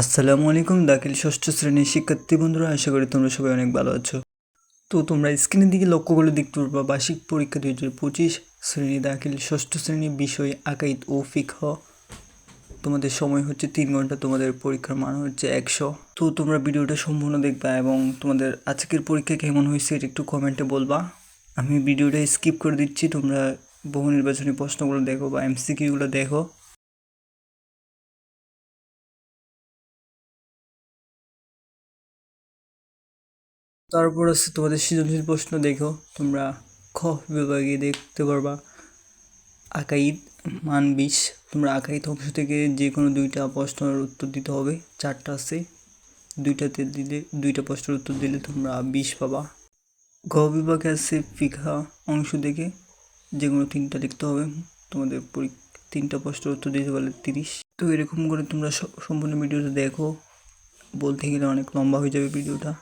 আসসালামু আলাইকুম, দাখিল ষষ্ঠ শ্রেণির শিক্ষার্থী বন্ধুরা, আশা করি তোমরা সবাই অনেক ভালো আছো। তো তোমরা স্ক্রিনের দিকে লক্ষ্য করে দেখতে পারবা, বার্ষিক পরীক্ষা দুই হাজার পঁচিশ শ্রেণি দাখিল ষষ্ঠ শ্রেণির বিষয়, আকাইদ ও ফিকহ। তোমাদের সময় হচ্ছে তিন ঘণ্টা, তোমাদের পরীক্ষার মান হচ্ছে একশো। তো তোমরা ভিডিওটা সম্পূর্ণ দেখবা এবং তোমাদের আজকের পরীক্ষা কেমন হয়েছে এটা একটু কমেন্টে বলবা। আমি ভিডিওটা স্কিপ করে দিচ্ছি, তোমরা বহু নির্বাচনী প্রশ্নগুলো দেখো বা এমসিকিউগুলো দেখো। তারপর আছে তোমাদের সৃজনশীল প্রশ্ন দেখো। তোমরা খ বিভাগে দেখতে পারবা। আকাইদ মান বিশ তোমরা আকাইদ অংশ থেকে যে কোনো দুইটা প্রশ্নের উত্তর দিতে হবে। চারটা আছে। দুইটাতে দিলে, দুইটা প্রশ্নের উত্তর দিলে তোমরা বিশ পাবা। ঘ বিভাগে আছে ফিখা অংশ থেকে যে কোনো তিনটা লিখতে হবে। তোমাদের তিনটা প্রশ্নের উত্তর দিতে পারলে তিরিশ। তো এরকম করে তোমরা সম্পূর্ণ ভিডিওটা দেখো। বলতে গেলে অনেক লম্বা হয়ে যাবে ভিডিওটা।